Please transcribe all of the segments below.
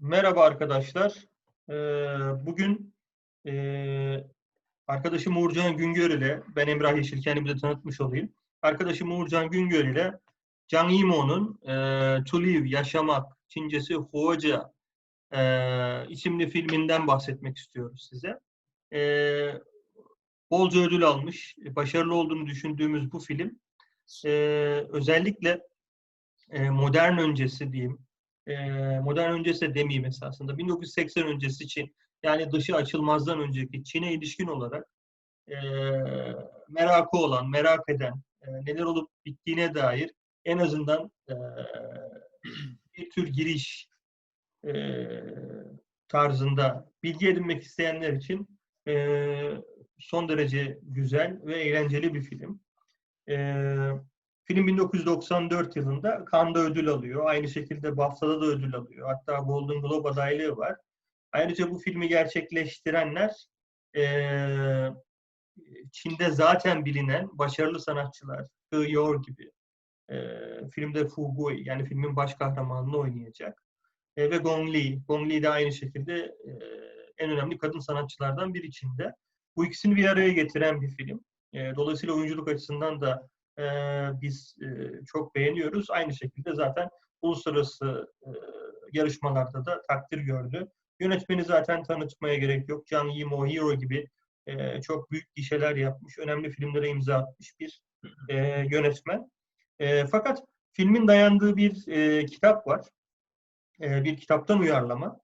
Merhaba arkadaşlar. Ee, bugün e, arkadaşım Uğurcan Güngör ile, ben Emrah Yeşil kendimi de tanıtmış olayım. Arkadaşım Uğurcan Güngör ile Can Yimo'nun e, To Live, Yaşamak, Çincesi Hoca e, isimli filminden bahsetmek istiyoruz size. Bolca ödül almış, başarılı olduğunu düşündüğümüz bu film özellikle modern öncesi diyeyim, e, modern öncesi de demeyeyim esasında, 1980 öncesi için yani dışı açılmazdan önceki Çin'e ilişkin olarak e, merakı olan, merak eden, e, neler olup bittiğine dair en azından e, bir tür giriş e, tarzında bilgi edinmek isteyenler için e, son derece güzel ve eğlenceli bir film. E, film 1994 yılında Cannes'da ödül alıyor. Aynı şekilde BAFTA'da da ödül alıyor. Hatta Golden Globe adaylığı var. Ayrıca bu filmi gerçekleştirenler e, Çin'de zaten bilinen başarılı sanatçılar, He Yor gibi, e, filmde Fu Gui yani filmin baş kahramanını oynayacak. E, ve Gong Li. Gong Li de aynı şekilde e, en önemli kadın sanatçılardan biri Çin'de. Bu ikisini bir araya getiren bir film. E, dolayısıyla oyunculuk açısından da biz çok beğeniyoruz. Aynı şekilde zaten uluslararası yarışmalarda da takdir gördü. Yönetmeni zaten tanıtmaya gerek yok. Can Yimou Hero gibi çok büyük gişeler yapmış, önemli filmlere imza atmış bir yönetmen. Fakat filmin dayandığı bir kitap var. Bir kitaptan uyarlama.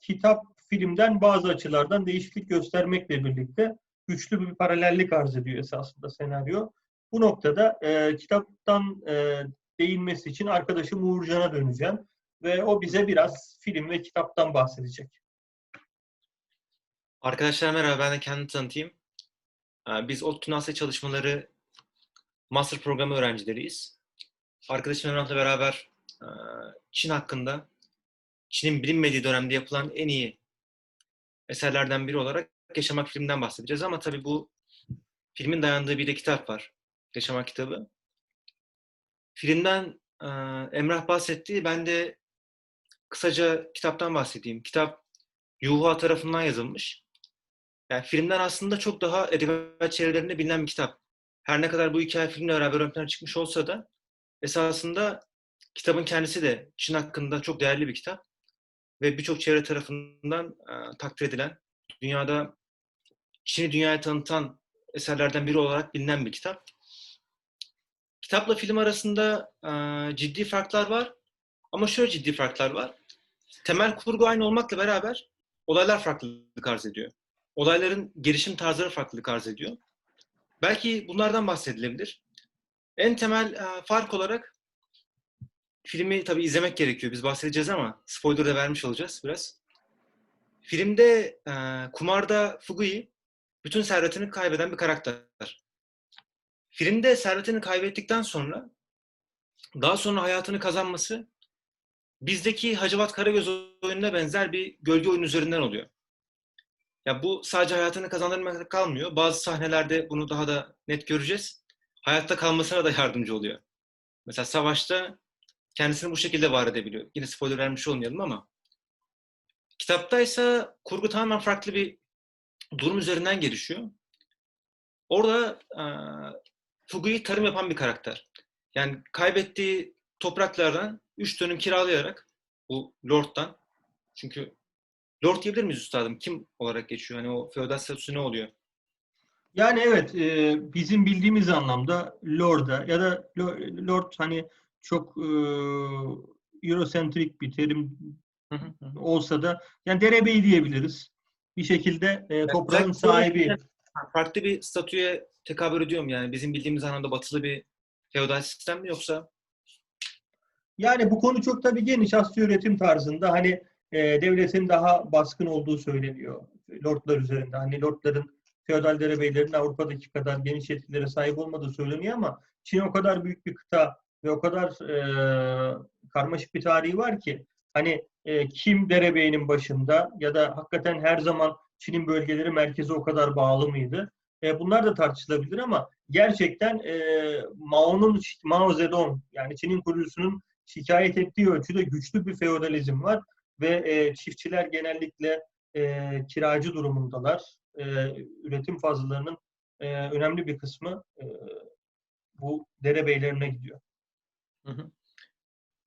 Kitap filmden bazı açılardan değişiklik göstermekle birlikte güçlü bir paralellik arz ediyor esasında senaryo. Bu noktada e, kitaptan e, değinmesi için arkadaşım Uğurcan'a döneceğim ve o bize biraz film ve kitaptan bahsedecek. Arkadaşlar merhaba, ben de kendimi tanıtayım. Ee, Biz ODTÜ NASA çalışmaları master programı öğrencileriyiz. Arkadaşım Emrah'la beraber e, Çin hakkında, Çin'in bilinmediği dönemde yapılan en iyi eserlerden biri olarak Yaşamak filminden bahsedeceğiz. Ama tabii bu filmin dayandığı bir de kitap var. Yaşamak kitabı. Filmden e, Emrah bahsetti. Ben de kısaca kitaptan bahsedeyim. Kitap Yuhua tarafından yazılmış. Yani filmden aslında çok daha edebiyat çevrelerinde bilinen bir kitap. Her ne kadar bu hikaye filmle beraber ön plana çıkmış olsa da esasında kitabın kendisi de Çin hakkında çok değerli bir kitap. Ve birçok çevre tarafından e, takdir edilen, dünyada Çin'i dünyaya tanıtan eserlerden biri olarak bilinen bir kitap. Kitapla film arasında e, ciddi farklar var. Ama şöyle ciddi farklar var. Temel kurgu aynı olmakla beraber olaylar farklılık arz ediyor. Olayların gelişim tarzları farklılık arz ediyor. Belki bunlardan bahsedilebilir. En temel e, fark olarak filmi tabii izlemek gerekiyor. Biz bahsedeceğiz ama spoiler da vermiş olacağız biraz. Filmde e, kumarda Fugui bütün servetini kaybeden bir karakter. Filmde servetini kaybettikten sonra daha sonra hayatını kazanması bizdeki Hacivat Karagöz oyununa benzer bir gölge oyun üzerinden oluyor. Ya bu sadece hayatını kazandırmakla kalmıyor. Bazı sahnelerde bunu daha da net göreceğiz. Hayatta kalmasına da yardımcı oluyor. Mesela savaşta kendisini bu şekilde var edebiliyor. Yine spoiler vermiş olmayalım ama kitapta ise kurgu tamamen farklı bir durum üzerinden gelişiyor. Orada Fugu'yu tarım yapan bir karakter. Yani kaybettiği topraklardan üç dönüm kiralayarak bu Lord'dan çünkü Lord diyebilir miyiz üstadım? Kim olarak geçiyor? Hani o feodal statüsü ne oluyor? Yani evet, e, bizim bildiğimiz anlamda Lord'a ya da Lo- Lord hani çok e, Eurocentrik bir terim olsa da yani derebeyi diyebiliriz. Bir şekilde e, toprağın sahibi. Farklı bir statüye tekabül ediyorum yani bizim bildiğimiz anlamda batılı bir feodal sistem mi yoksa Yani bu konu çok tabii geniş Asya üretim tarzında hani e, devletin daha baskın olduğu söyleniyor lordlar üzerinde. Hani lordların feodal derebeylerin Avrupa'daki kadar geniş yetkilere sahip olmadığı söyleniyor ama Çin o kadar büyük bir kıta ve o kadar e, karmaşık bir tarihi var ki hani e, kim derebeyinin başında ya da hakikaten her zaman Çin'in bölgeleri merkeze o kadar bağlı mıydı? E, bunlar da tartışılabilir ama gerçekten e, Mao'nun Mao Zedong yani Çin'in kurucusunun şikayet ettiği ölçüde güçlü bir feodalizm var. ve e, çiftçiler genellikle e, kiracı durumundalar. E, üretim fazlalarının e, önemli bir kısmı e, bu derebeylerine gidiyor. Hı hı.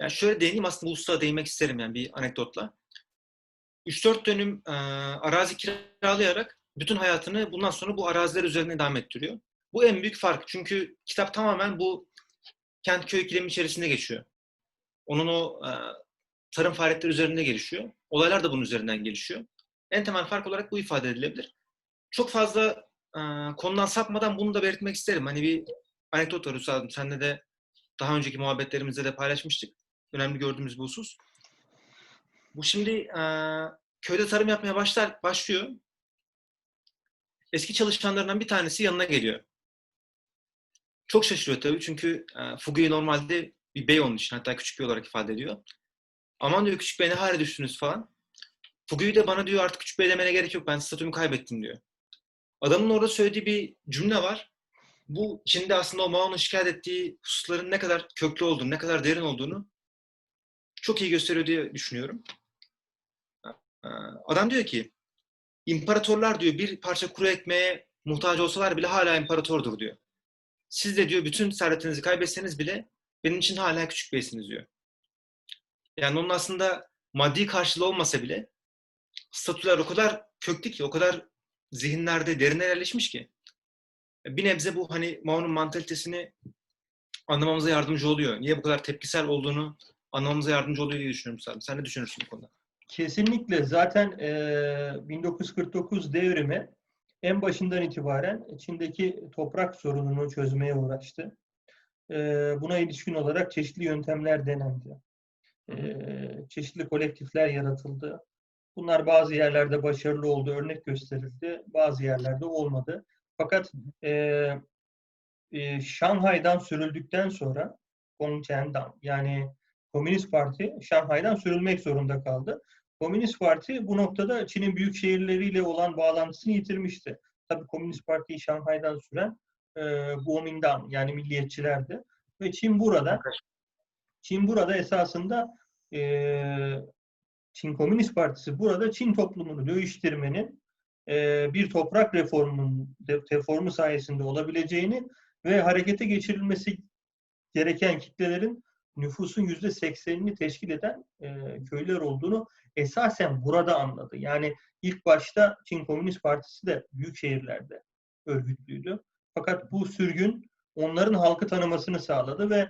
Yani şöyle değineyim aslında bu ustağa değinmek isterim yani bir anekdotla. 3-4 dönüm e, arazi kiralayarak bütün hayatını bundan sonra bu araziler üzerine devam ettiriyor. Bu en büyük fark. Çünkü kitap tamamen bu kent köy ikilemi içerisinde geçiyor. Onun o e, tarım faaliyetleri üzerinde gelişiyor. Olaylar da bunun üzerinden gelişiyor. En temel fark olarak bu ifade edilebilir. Çok fazla e, konudan sapmadan bunu da belirtmek isterim. Hani bir anekdot var Üstadım. Seninle de daha önceki muhabbetlerimizde de paylaşmıştık. Önemli gördüğümüz bu husus. Bu şimdi e, köyde tarım yapmaya başlar başlıyor. Eski çalışanlarından bir tanesi yanına geliyor. Çok şaşırıyor tabii çünkü e, Fugui normalde bir bey onun için hatta küçük bey olarak ifade ediyor. Aman diyor küçük bey ne hale düştünüz falan. Fugui de bana diyor artık küçük bey demene gerek yok ben statümü kaybettim diyor. Adamın orada söylediği bir cümle var. Bu Çin'de aslında o Mao'nun şikayet ettiği hususların ne kadar köklü olduğunu, ne kadar derin olduğunu çok iyi gösteriyor diye düşünüyorum. Adam diyor ki, imparatorlar diyor bir parça kuru ekmeğe muhtaç olsalar bile hala imparatordur diyor. Siz de diyor bütün servetinizi kaybetseniz bile benim için hala küçük beysiniz diyor. Yani onun aslında maddi karşılığı olmasa bile statüler o kadar köklü ki, o kadar zihinlerde derine yerleşmiş ki bir nebze bu hani Mao'nun mantalitesini anlamamıza yardımcı oluyor. Niye bu kadar tepkisel olduğunu anlamamıza yardımcı oluyor diye düşünüyorum sen. Sen ne düşünürsün bu konuda? Kesinlikle. Zaten e, 1949 devrimi en başından itibaren Çin'deki toprak sorununu çözmeye uğraştı. E, buna ilişkin olarak çeşitli yöntemler denendi. E, çeşitli kolektifler yaratıldı. Bunlar bazı yerlerde başarılı oldu, örnek gösterildi. Bazı yerlerde olmadı. Fakat e, e, Şanghay'dan sürüldükten sonra Gongchendan yani Komünist Parti Şanghay'dan sürülmek zorunda kaldı. Komünist Parti bu noktada Çin'in büyük şehirleriyle olan bağlantısını yitirmişti. Tabii Komünist Parti'yi Şanghay'dan süren e, Kuomintang yani milliyetçilerdi. Ve Çin burada Çin burada esasında e, Çin Komünist Partisi burada Çin toplumunu değiştirmenin e, bir toprak reformunun reformu sayesinde olabileceğini ve harekete geçirilmesi gereken kitlelerin nüfusun yüzde seksenini teşkil eden e, köyler olduğunu esasen burada anladı. Yani ilk başta Çin Komünist Partisi de büyük şehirlerde örgütlüydü. Fakat bu sürgün onların halkı tanımasını sağladı ve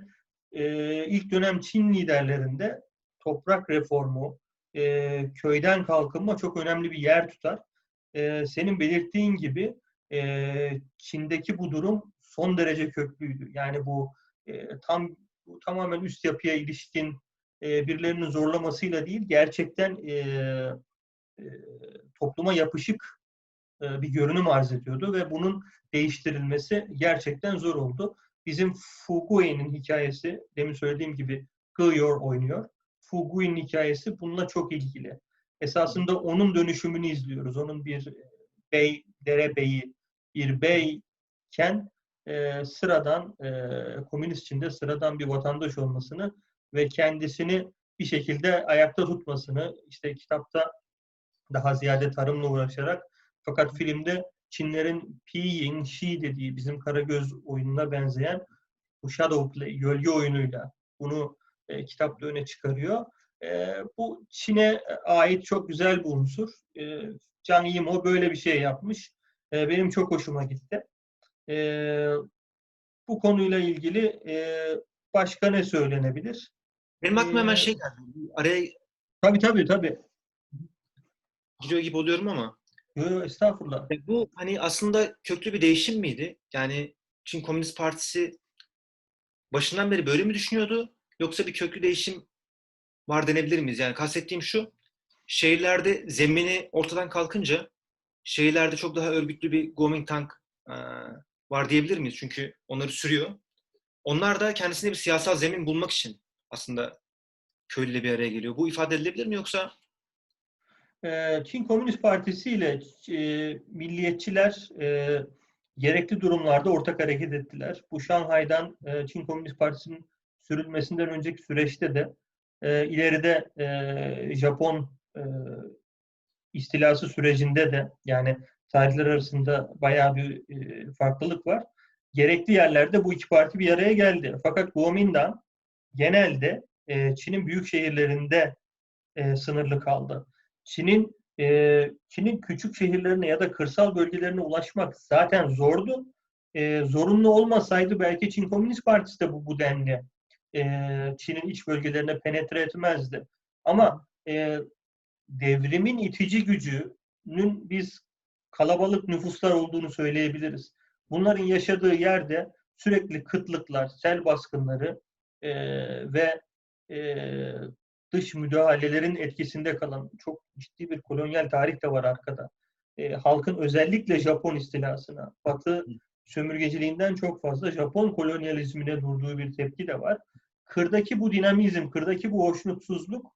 e, ilk dönem Çin liderlerinde toprak reformu, e, köyden kalkınma çok önemli bir yer tutar. E, senin belirttiğin gibi e, Çin'deki bu durum son derece köklüydü. Yani bu e, tam bu tamamen üst yapıya ilişkin e, birilerinin zorlamasıyla değil, gerçekten e, e, topluma yapışık e, bir görünüm arz ediyordu ve bunun değiştirilmesi gerçekten zor oldu. Bizim Fugui'nin hikayesi, demin söylediğim gibi Gıyor oynuyor. Fugui'nin hikayesi bununla çok ilgili. Esasında onun dönüşümünü izliyoruz. Onun bir bey, derebeyi, bir beyken e, sıradan, e, komünist içinde sıradan bir vatandaş olmasını ve kendisini bir şekilde ayakta tutmasını, işte kitapta daha ziyade tarımla uğraşarak fakat filmde Çinlerin Pi Ying Shi dediği bizim Karagöz oyununa benzeyen bu Shadow Play, gölge oyunuyla bunu e, kitapta öne çıkarıyor. E, bu Çin'e ait çok güzel bir unsur. E, Zhang Yimou böyle bir şey yapmış. E, benim çok hoşuma gitti. E, bu konuyla ilgili e, başka ne söylenebilir? Benim aklıma hemen şey geldi. Araya Tabii tabii tabii. giriyor gibi oluyorum ama Yo, yo, estağfurullah. e, bu hani aslında köklü bir değişim miydi? Yani Çin Komünist Partisi başından beri böyle mi düşünüyordu? Yoksa bir köklü değişim var denebilir miyiz? Yani kastettiğim şu, şehirlerde zemini ortadan kalkınca şehirlerde çok daha örgütlü bir Kuomintang e, var diyebilir miyiz? Çünkü onları sürüyor. Onlar da kendisine bir siyasal zemin bulmak için aslında köylüyle bir araya geliyor. Bu ifade edilebilir mi yoksa Ee, Çin Komünist Partisi ile e, milliyetçiler e, gerekli durumlarda ortak hareket ettiler. Bu Şanghay'dan e, Çin Komünist Partisi'nin sürülmesinden önceki süreçte de ileride Japon istilası sürecinde de yani tarihler arasında bayağı bir e, farklılık var. Gerekli yerlerde bu iki parti bir araya geldi. Fakat Kuomintang genelde e, Çin'in büyük şehirlerinde e, sınırlı kaldı. Çin'in Çin'in küçük şehirlerine ya da kırsal bölgelerine ulaşmak zaten zordu. Zorunlu olmasaydı belki Çin Komünist Partisi de bu, bu denli Çin'in iç bölgelerine penetre etmezdi. Ama devrimin itici gücünün biz kalabalık nüfuslar olduğunu söyleyebiliriz. Bunların yaşadığı yerde sürekli kıtlıklar, sel baskınları e, ve e, dış müdahalelerin etkisinde kalan çok ciddi bir kolonyal tarih de var arkada. E, halkın özellikle Japon istilasına, Batı sömürgeciliğinden çok fazla Japon kolonyalizmine durduğu bir tepki de var. Kırdaki bu dinamizm, kırdaki bu hoşnutsuzluk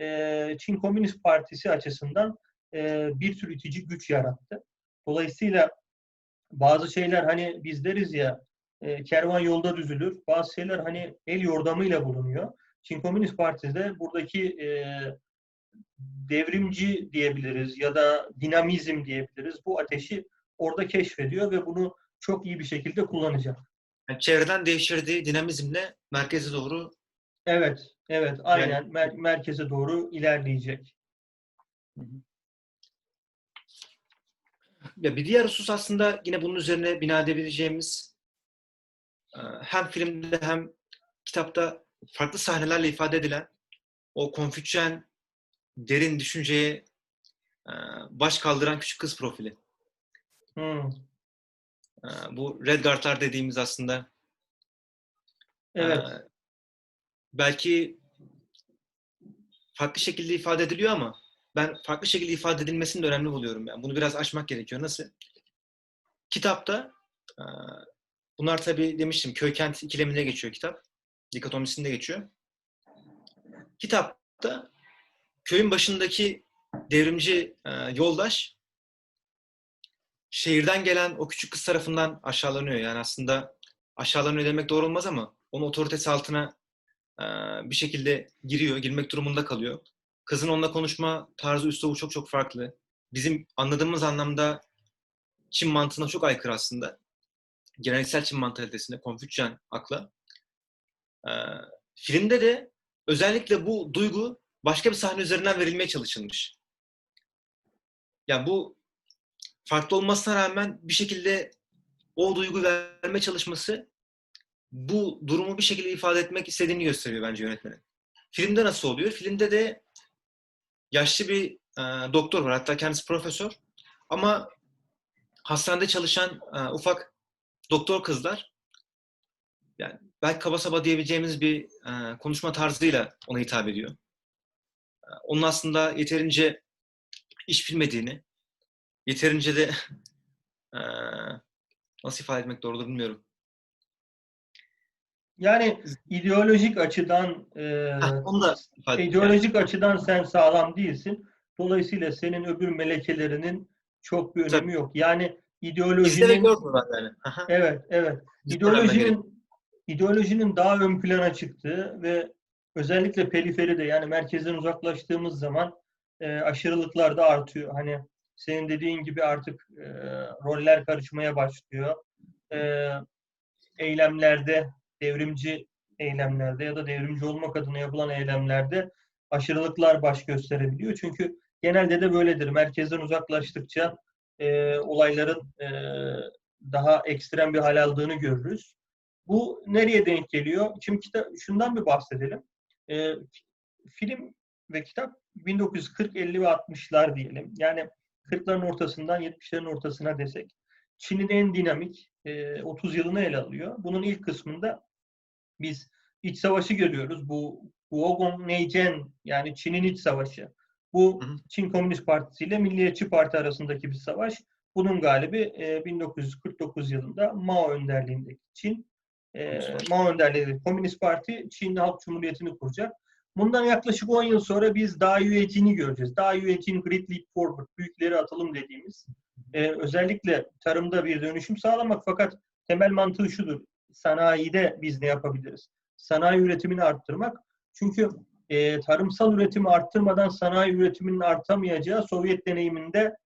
e, Çin Komünist Partisi açısından e, bir tür itici güç yarattı. Dolayısıyla bazı şeyler hani biz deriz ya e, kervan yolda düzülür. Bazı şeyler hani el yordamıyla bulunuyor. Çin Komünist Partisi de buradaki e, devrimci diyebiliriz ya da dinamizm diyebiliriz. Bu ateşi orada keşfediyor ve bunu çok iyi bir şekilde kullanacak. Yani çevreden değiştirdiği dinamizmle merkeze doğru Evet, evet, aynen mer- merkeze doğru ilerleyecek. Ya bir diğer husus aslında yine bunun üzerine bina edebileceğimiz e, hem filmde hem kitapta farklı sahnelerle ifade edilen o Konfüçyen derin düşünceye baş kaldıran küçük kız profili. Hmm, E, Bu Red Guard'lar dediğimiz aslında Evet, e, belki farklı şekilde ifade ediliyor ama ben farklı şekilde ifade edilmesini de önemli buluyorum. Yani bunu biraz açmak gerekiyor. Nasıl? Kitapta e, bunlar tabii demiştim köy kent ikileminde geçiyor kitap. Dikotomisinde geçiyor. Kitapta köyün başındaki devrimci e, yoldaş şehirden gelen o küçük kız tarafından aşağılanıyor. Yani aslında aşağılanıyor demek doğru olmaz ama onun otoritesi altına e, bir şekilde giriyor, girmek durumunda kalıyor. Kızın onunla konuşma tarzı, üslubu çok çok farklı. Bizim anladığımız anlamda Çin mantığına çok aykırı aslında. Geleneksel Çin mantalitesine, Konfüçyen akla. Ee, filmde de özellikle bu duygu başka bir sahne üzerinden verilmeye çalışılmış. Yani bu farklı olmasına rağmen bir şekilde o duygu verme çalışması bu durumu bir şekilde ifade etmek istediğini gösteriyor bence yönetmenin. Filmde nasıl oluyor? Filmde de yaşlı bir e, doktor var. Hatta kendisi profesör. Ama hastanede çalışan e, ufak doktor kızlar yani belki kaba saba diyebileceğimiz bir e, konuşma tarzıyla ona hitap ediyor. E, onun aslında yeterince iş bilmediğini, yeterince de e, nasıl ifade etmek doğrudur bilmiyorum. Yani ideolojik açıdan e, Heh, onu da ifade yani. ideolojik açıdan sen sağlam değilsin. Dolayısıyla senin öbür melekelerinin çok bir önemi Tabii. yok. Yani ideolojinin yani. Evet, evet. İdeolojinin ideolojinin daha ön plana çıktığı ve özellikle periferide yani merkezden uzaklaştığımız zaman e, aşırılıklar da artıyor. Hani senin dediğin gibi artık e, roller karışmaya başlıyor. E, eylemlerde, devrimci eylemlerde ya da devrimci olmak adına yapılan eylemlerde aşırılıklar baş gösterebiliyor. Çünkü genelde de böyledir. Merkezden uzaklaştıkça e, olayların e, daha ekstrem bir hal aldığını görürüz. Bu nereye denk geliyor? Şimdi kita- şundan bir bahsedelim. E, film ve kitap 1940, 50 ve 60'lar diyelim. Yani 40'ların ortasından 70'lerin ortasına desek. Çin'in en dinamik e, 30 yılını ele alıyor. Bunun ilk kısmında biz iç savaşı görüyoruz. Bu Wogong Neijin yani Çin'in iç savaşı. Bu Hı hı. Çin Komünist Partisi ile Milliyetçi Parti arasındaki bir savaş. Bunun galibi e, 1949 yılında Mao önderliğindeki Çin, e. Mao önderliğindeki Komünist Parti Çin Halk Cumhuriyeti'ni kuracak. Bundan yaklaşık 10 yıl sonra biz Da Yuejin'i göreceğiz. Da Yuejin Great Leap Forward, büyükleri atalım dediğimiz. E, özellikle tarımda bir dönüşüm sağlamak fakat temel mantığı şudur. Sanayide biz ne yapabiliriz? Sanayi üretimini arttırmak. Çünkü e, tarımsal üretimi arttırmadan sanayi üretiminin artamayacağı Sovyet deneyiminde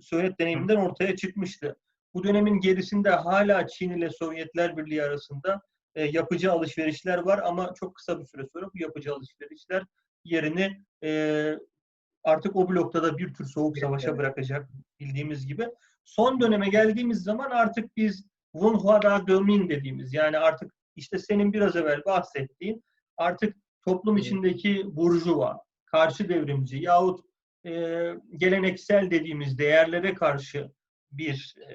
Sovyet deneyiminden ortaya çıkmıştı. Bu dönemin gerisinde hala Çin ile Sovyetler Birliği arasında e, yapıcı alışverişler var ama çok kısa bir süre sonra bu yapıcı alışverişler yerini e, artık o blokta da bir tür soğuk savaşa bırakacak bildiğimiz gibi. Son döneme geldiğimiz zaman artık biz Wunhua Dömin dediğimiz yani artık işte senin biraz evvel bahsettiğin artık toplum içindeki burjuva, karşı devrimci yahut e, geleneksel dediğimiz değerlere karşı bir e,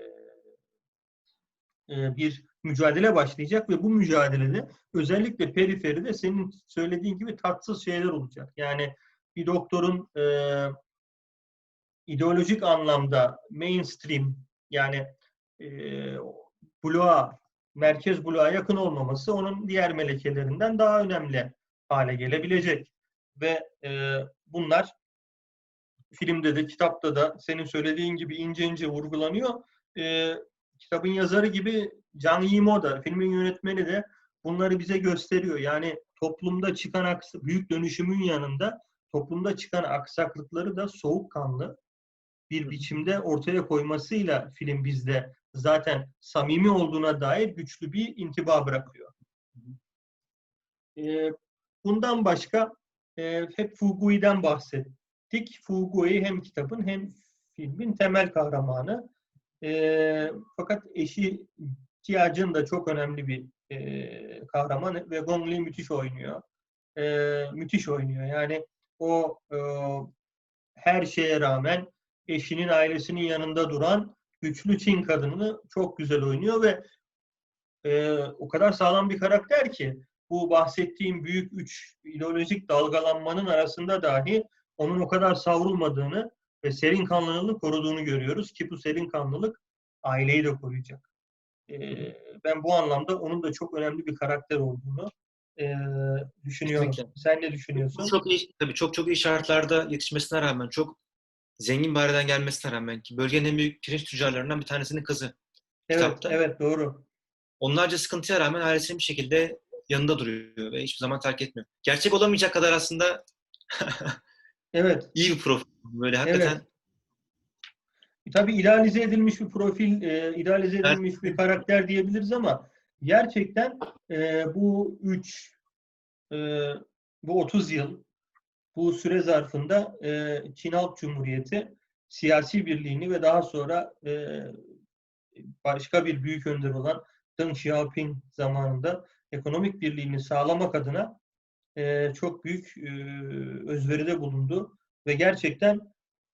e, bir mücadele başlayacak ve bu mücadelede özellikle periferide senin söylediğin gibi tatsız şeyler olacak. Yani bir doktorun e, ideolojik anlamda mainstream yani e, bloğa, merkez bloğa yakın olmaması onun diğer melekelerinden daha önemli hale gelebilecek. Ve e, bunlar filmde de kitapta da senin söylediğin gibi ince ince vurgulanıyor. E, kitabın yazarı gibi Can Yimou da, filmin yönetmeni de bunları bize gösteriyor. Yani toplumda çıkan büyük dönüşümün yanında toplumda çıkan aksaklıkları da soğukkanlı bir biçimde ortaya koymasıyla film bizde zaten samimi olduğuna dair güçlü bir intiba bırakıyor. Bundan başka e, hep Fugui'den bahsettik. Fugui hem kitabın hem filmin temel kahramanı. Fakat eşi Jiajin da çok önemli bir e, kahraman ve Gong Li müthiş oynuyor. Müthiş oynuyor. Yani o e, her şeye rağmen eşinin ailesinin yanında duran güçlü Çin kadını çok güzel oynuyor ve e, o kadar sağlam bir karakter ki bu bahsettiğim büyük üç ideolojik dalgalanmanın arasında dahi onun o kadar savrulmadığını ve serin kanlılığını koruduğunu görüyoruz ki bu serin kanlılık aileyi de koruyacak. E, ben bu anlamda onun da çok önemli bir karakter olduğunu e, düşünüyorum. Kesinlikle. Sen ne düşünüyorsun? Çok iyi, tabii çok çok iyi şartlarda yetişmesine rağmen, çok zengin bir aileden gelmesine rağmen ki bölgenin en büyük pirinç tüccarlarından bir tanesinin kızı. Evet, kitapta. evet doğru. Onlarca sıkıntıya rağmen ailesinin bir şekilde yanında duruyor ve hiçbir zaman terk etmiyor. Gerçek olamayacak kadar aslında Evet. iyi bir profil. Böyle hakikaten Tabii idealize edilmiş bir profil, e, idealize Evet. edilmiş bir karakter diyebiliriz ama gerçekten e, bu üç, e, bu 30 yıl, bu süre zarfında e, Çin Halk Cumhuriyeti siyasi birliğini ve daha sonra e, başka bir büyük önder olan Deng Xiaoping zamanında ekonomik birliğini sağlamak adına e, çok büyük e, özveride bulundu ve gerçekten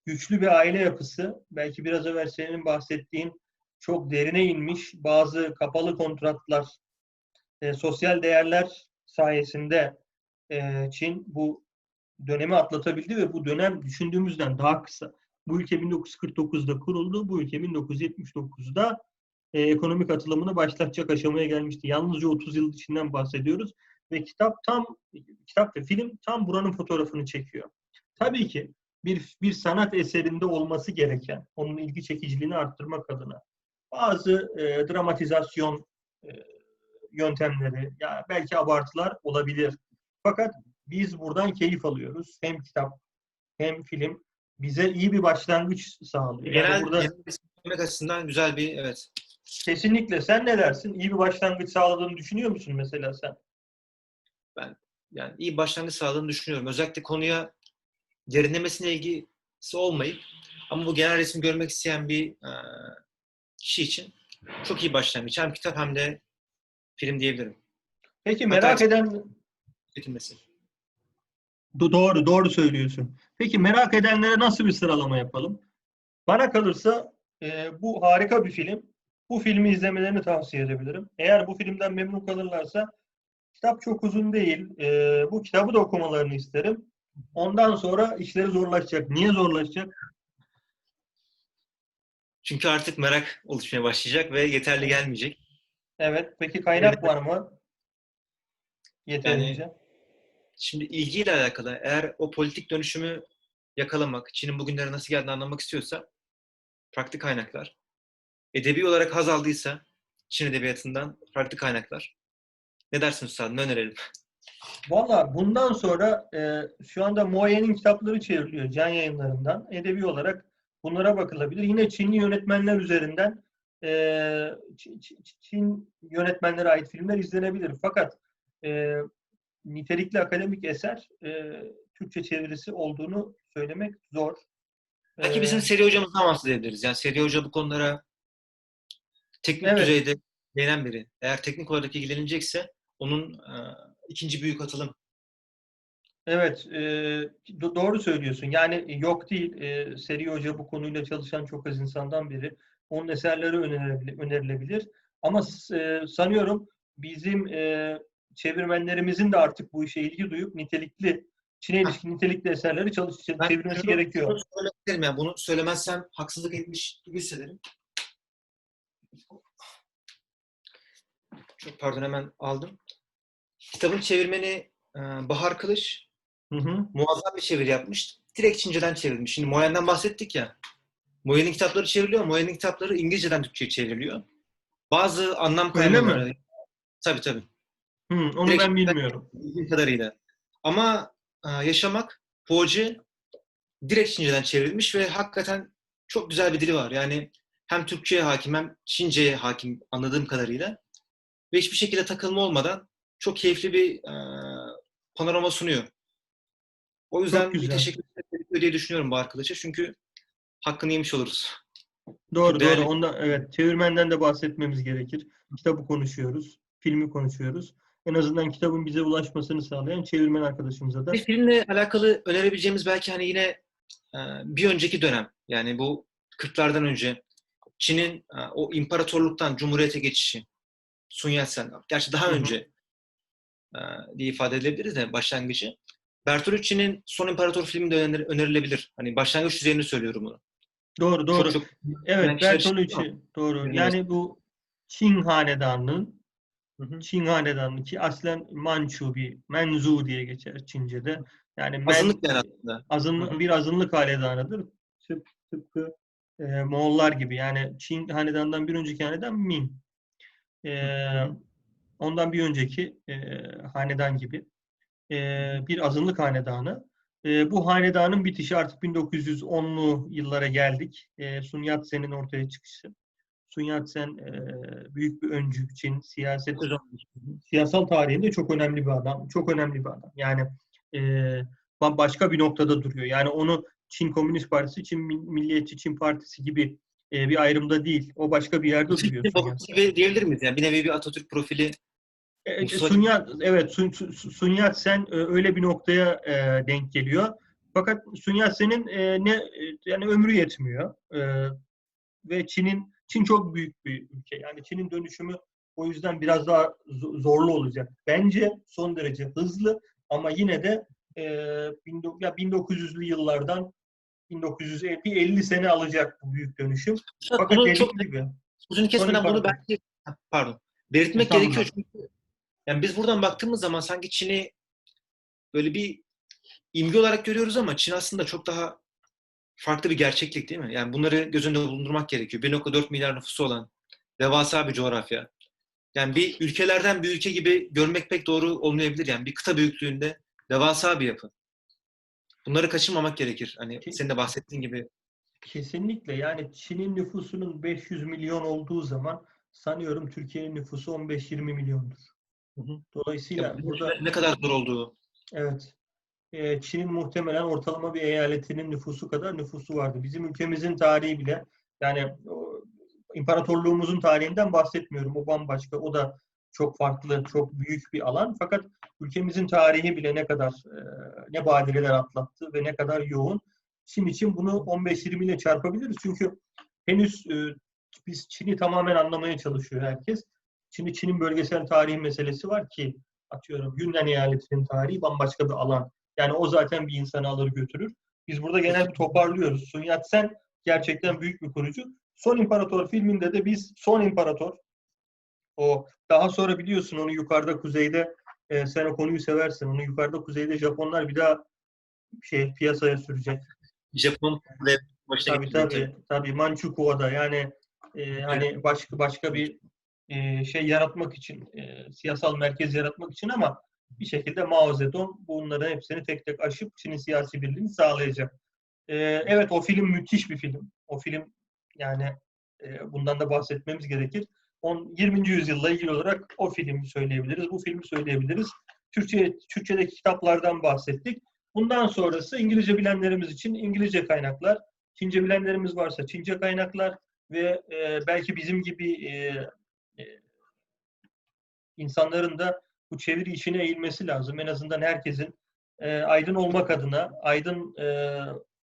güçlü bir aile yapısı, belki biraz evvel senin bahsettiğin çok derine inmiş bazı kapalı kontratlar, e, sosyal değerler sayesinde e, Çin bu dönemi atlatabildi ve bu dönem düşündüğümüzden daha kısa. Bu ülke 1949'da kuruldu, bu ülke 1979'da e, ekonomik atılımını başlatacak aşamaya gelmişti. Yalnızca 30 yıl içinden bahsediyoruz ve kitap tam kitap ve film tam buranın fotoğrafını çekiyor. Tabii ki bir bir sanat eserinde olması gereken, onun ilgi çekiciliğini arttırmak adına bazı e, dramatizasyon e, yöntemleri, ya belki abartılar olabilir. Fakat biz buradan keyif alıyoruz. Hem kitap hem film bize iyi bir başlangıç sağlıyor. Yani genel, burada genel açısından güzel bir evet. kesinlikle sen ne dersin? İyi bir başlangıç sağladığını düşünüyor musun mesela sen? Yani iyi başlangıç sağladığını düşünüyorum. Özellikle konuya derinlemesine ilgisi olmayıp ama bu genel resmi görmek isteyen bir e, kişi için çok iyi başlangıç. Hem kitap hem de film diyebilirim. Peki Hatta- merak eden Çekilmesi. Do- Doğru, doğru söylüyorsun. Peki merak edenlere nasıl bir sıralama yapalım? Bana kalırsa e, bu harika bir film. Bu filmi izlemelerini tavsiye edebilirim. Eğer bu filmden memnun kalırlarsa kitap çok uzun değil. E, bu kitabı da okumalarını isterim. Ondan sonra işleri zorlaşacak. Niye zorlaşacak? Çünkü artık merak oluşmaya başlayacak ve yeterli gelmeyecek. Evet. Peki kaynak Evet. var mı? Yeterince. Şimdi ilgiyle alakalı eğer o politik dönüşümü yakalamak, Çin'in bugünlere nasıl geldiğini anlamak istiyorsa farklı kaynaklar. Edebi olarak haz aldıysa Çin edebiyatından farklı kaynaklar. Ne dersin Üstad? Ne önerelim? Valla bundan sonra e, şu anda Moyen'in kitapları çevriliyor can yayınlarından. Edebi olarak bunlara bakılabilir. Yine Çinli yönetmenler üzerinden e, Çin yönetmenlere ait filmler izlenebilir. Fakat e, nitelikli akademik eser e, Türkçe çevirisi olduğunu söylemek zor. Belki E, bizim Seri hocamızdan bahsedebiliriz. Yani Seri hoca bu konulara teknik Evet. düzeyde değinen biri. Eğer teknik olarak ilgilenilecekse onun e, ikinci büyük atılım. Evet, e, do- doğru söylüyorsun. Yani yok değil. E, Seri Hoca bu konuyla çalışan çok az insandan biri. Onun eserleri önerilebilir. önerilebilir. Ama e, sanıyorum bizim e, çevirmenlerimizin de artık bu işe ilgi duyup nitelikli, Çin'e ilişkin nitelikli eserleri çalış Ben çevirmesi şunu- gerekiyor. şunu söylemek isterim yani bunu söylemezsem haksızlık etmiş gibi hissederim. Çok pardon hemen aldım. Kitabın çevirmeni e, Bahar Kılıç Hı hı. muazzam bir çeviri yapmış. Direkt Çince'den çevrilmiş. Şimdi Moyen'den bahsettik ya. Moyen'in kitapları çevriliyor. Moyen'in kitapları İngilizceden Türkçe'ye çevriliyor. Bazı anlam Öyle mi? Tabii tabii. Hı, onu Direkt- ben bilmiyorum. Bildiğim kadarıyla. Ama e, Yaşamak, Poğacı direkt Çince'den çevrilmiş ve hakikaten çok güzel bir dili var. Yani hem Türkçe'ye hakim hem Çince'ye hakim anladığım kadarıyla. Ve hiçbir şekilde takılma olmadan çok keyifli bir e, panorama sunuyor. O yüzden bir teşekkür ederim diye düşünüyorum bu arkadaşa. Çünkü hakkını yemiş oluruz. Doğru Değerli- doğru. Ondan, evet, çevirmenden de bahsetmemiz gerekir. Kitabı konuşuyoruz, filmi konuşuyoruz. En azından kitabın bize ulaşmasını sağlayan çevirmen arkadaşımıza da Bir filmle alakalı önerebileceğimiz belki hani yine e, bir önceki dönem yani bu 40'lardan önce Çin'in e, o imparatorluktan cumhuriyete geçişi Sun Yat-sen gerçi daha Hı hı. önce e, diye ifade edebiliriz de başlangıcı. Bertolucci'nin Son İmparator filmi de öner- önerilebilir. Hani başlangıç düzeyini söylüyorum bunu. Doğru doğru. Çok, çok Evet Bertolucci çıkıyor. doğru. Yani bu Çin hanedanının Hı hı. Çin hanedanlığı ki aslen Mançu bir Menzu diye geçer Çince'de. Yani men- azınlık yani aslında. azınlık bir azınlık hanedanıdır. Tıp, tıpkı e, Moğollar gibi. Yani Çin hanedanından bir önceki hanedan Ming. E, ondan bir önceki e, hanedan gibi e, bir azınlık hanedanı. E, bu hanedanın bitişi artık 1910'lu yıllara geldik. E, Sun Yat-sen'in ortaya çıkışı. Sun Yat-sen e, büyük bir öncü Çin siyaset siyasal tarihinde çok önemli bir adam. Çok önemli bir adam. Yani e, ba- başka bir noktada duruyor. Yani onu Çin Komünist Partisi, Çin Mil- Milliyetçi Çin Partisi gibi e, bir ayrımda değil. O başka bir yerde duruyor. Diyebilir miyiz? Yani bir nevi bir Atatürk profili E, Mustafa- Sun Yat, evet Sun, Sun, Sun Yat-sen e, öyle bir noktaya e, denk geliyor. Fakat Sun Yat-sen'in e, ne yani ömrü yetmiyor. E, ve Çin'in Çin çok büyük bir ülke. Yani Çin'in dönüşümü o yüzden biraz daha zo- zorlu olacak. Bence son derece hızlı ama yine de e, bin do- ya 1900'lü yıllardan 1950 bir 50 sene alacak bu büyük dönüşüm. Fakat çok gibi Sözünü kesmeden bunu belki pardon belirtmek gerekiyor çünkü yani biz buradan baktığımız zaman sanki Çin'i böyle bir imge olarak görüyoruz ama Çin aslında çok daha farklı bir gerçeklik değil mi? Yani bunları göz önünde bulundurmak gerekiyor. 1.4 milyar nüfusu olan devasa bir coğrafya. Yani bir ülkelerden bir ülke gibi görmek pek doğru olmayabilir. Yani bir kıta büyüklüğünde devasa bir yapı. Bunları kaçırmamak gerekir. Hani Ki- senin de bahsettiğin gibi Kesinlikle yani Çin'in nüfusunun 500 milyon olduğu zaman sanıyorum Türkiye'nin nüfusu 15-20 milyondur. Hı hı. Dolayısıyla ya, burada ne kadar zor olduğu. evet e, Çin'in muhtemelen ortalama bir eyaletinin nüfusu kadar nüfusu vardı. Bizim ülkemizin tarihi bile yani o, imparatorluğumuzun tarihinden bahsetmiyorum. O bambaşka. O da çok farklı, çok büyük bir alan. Fakat ülkemizin tarihi bile ne kadar e, ne badireler atlattı ve ne kadar yoğun. Çin için bunu 15-20 ile çarpabiliriz. Çünkü henüz e, biz Çin'i tamamen anlamaya çalışıyor herkes. Şimdi Çin'in bölgesel tarihi meselesi var ki atıyorum Yunnan eyaletinin tarihi bambaşka bir alan. Yani o zaten bir insanı alır götürür. Biz burada genel bir toparlıyoruz. Sun Yat-sen gerçekten büyük bir kurucu. Son İmparator filminde de biz Son İmparator o daha sonra biliyorsun onu yukarıda kuzeyde e, sen o konuyu seversin. Onu yukarıda kuzeyde Japonlar bir daha şey piyasaya sürecek. Japon ve başına Tabii tabii. Tabii Manchukuo'da yani e, hani başka başka bir e, şey yaratmak için, e, siyasal merkez yaratmak için ama bir şekilde Mao Zedong bunların hepsini tek tek aşıp Çin'in siyasi birliğini sağlayacak. Ee, evet o film müthiş bir film. O film yani e, bundan da bahsetmemiz gerekir. On, 20. yüzyılla ilgili olarak o filmi söyleyebiliriz, bu filmi söyleyebiliriz. Türkçe, Türkçedeki kitaplardan bahsettik. Bundan sonrası İngilizce bilenlerimiz için İngilizce kaynaklar, Çince bilenlerimiz varsa Çince kaynaklar ve e, belki bizim gibi e, e, insanların da bu çeviri işine eğilmesi lazım. En azından herkesin e, aydın olmak adına, aydın e,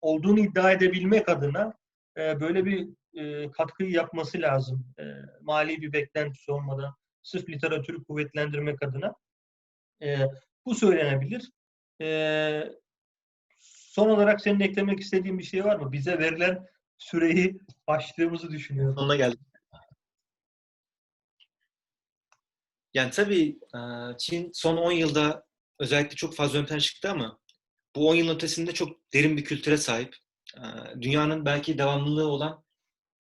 olduğunu iddia edebilmek adına e, böyle bir e, katkıyı yapması lazım. E, mali bir beklentisi olmadan, sırf literatürü kuvvetlendirmek adına. E, bu söylenebilir. E, son olarak senin eklemek istediğin bir şey var mı? Bize verilen süreyi aştığımızı düşünüyorum. Sonuna geldik. Yani tabii e, Çin son 10 yılda özellikle çok fazla ön plana çıktı ama bu 10 yılın ötesinde çok derin bir kültüre sahip. E, Dünyanın belki devamlılığı olan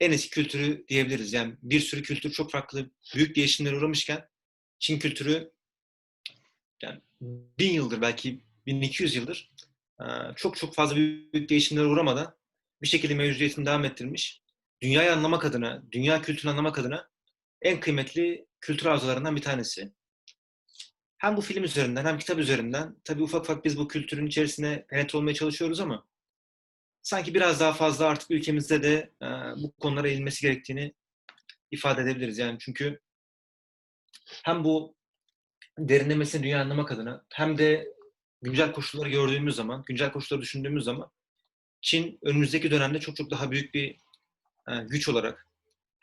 en eski kültürü diyebiliriz. Yani bir sürü kültür çok farklı, büyük değişimlere uğramışken Çin kültürü yani bin yıldır belki 1200 yıldır e, çok çok fazla büyük değişimlere uğramadan bir şekilde mevcudiyetini devam ettirmiş. Dünyayı anlamak adına, dünya kültürünü anlamak adına en kıymetli kültür havzalarından bir tanesi. Hem bu film üzerinden hem kitap üzerinden tabii ufak ufak biz bu kültürün içerisine penetre olmaya çalışıyoruz ama sanki biraz daha fazla artık ülkemizde de e, bu konulara eğilmesi gerektiğini ifade edebiliriz. Yani çünkü hem bu derinlemesine dünya anlamak adına hem de güncel koşulları gördüğümüz zaman, güncel koşulları düşündüğümüz zaman Çin önümüzdeki dönemde çok çok daha büyük bir e, güç olarak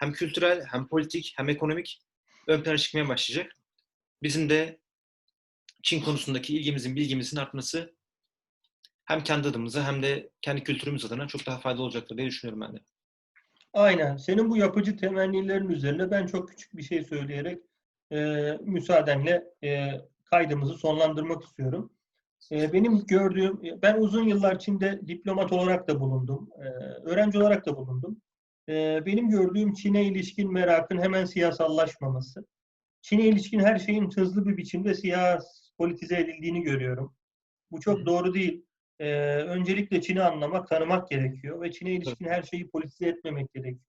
hem kültürel hem politik hem ekonomik ön plana çıkmaya başlayacak. Bizim de Çin konusundaki ilgimizin, bilgimizin artması hem kendi adımıza hem de kendi kültürümüz adına çok daha faydalı olacaktır diye düşünüyorum ben de. Aynen. Senin bu yapıcı temennilerin üzerine ben çok küçük bir şey söyleyerek e, müsaadenle e, kaydımızı sonlandırmak istiyorum. E, benim gördüğüm, ben uzun yıllar Çin'de diplomat olarak da bulundum, e, öğrenci olarak da bulundum. E, benim gördüğüm Çin'e ilişkin merakın hemen siyasallaşmaması. Çin'e ilişkin her şeyin hızlı bir biçimde siyas politize edildiğini görüyorum. Bu çok doğru değil. E, öncelikle Çin'i anlamak, tanımak gerekiyor ve Çin'e ilişkin her şeyi politize etmemek gerekiyor.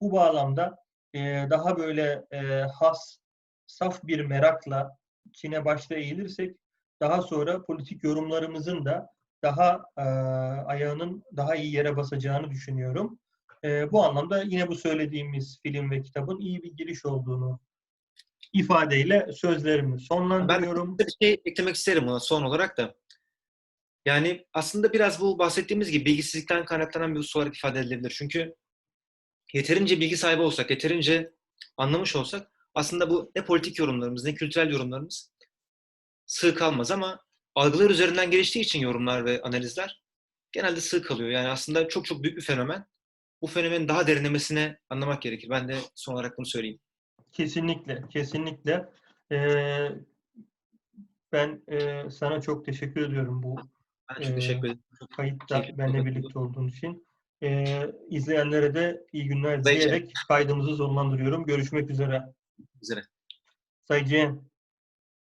Bu bağlamda e, daha böyle e, has, saf bir merakla Çin'e başta eğilirsek daha sonra politik yorumlarımızın da daha e, ayağının daha iyi yere basacağını düşünüyorum. E, bu anlamda yine bu söylediğimiz film ve kitabın iyi bir giriş olduğunu ifadeyle sözlerimi sonlandırıyorum. Bir şey eklemek isterim buna son olarak da. Yani aslında biraz bu bahsettiğimiz gibi bilgisizlikten kaynaklanan bir husus ifade edilebilir. Çünkü yeterince bilgi sahibi olsak, yeterince anlamış olsak aslında bu ne politik yorumlarımız ne kültürel yorumlarımız sığ kalmaz ama algılar üzerinden geliştiği için yorumlar ve analizler genelde sığ kalıyor. Yani aslında çok çok büyük bir fenomen. Bu fenomenin daha derinlemesine anlamak gerekir. Ben de son olarak bunu söyleyeyim. Kesinlikle, kesinlikle. Ee, ben e, sana çok teşekkür ediyorum bu Ben çok Ee, teşekkür ederim. kayıtta keyifli benimle birlikte olduğun için. Ee, izleyenlere de iyi günler Zayıf. dileyerek kaydımızı sonlandırıyorum. Görüşmek üzere. Üzere. Sayın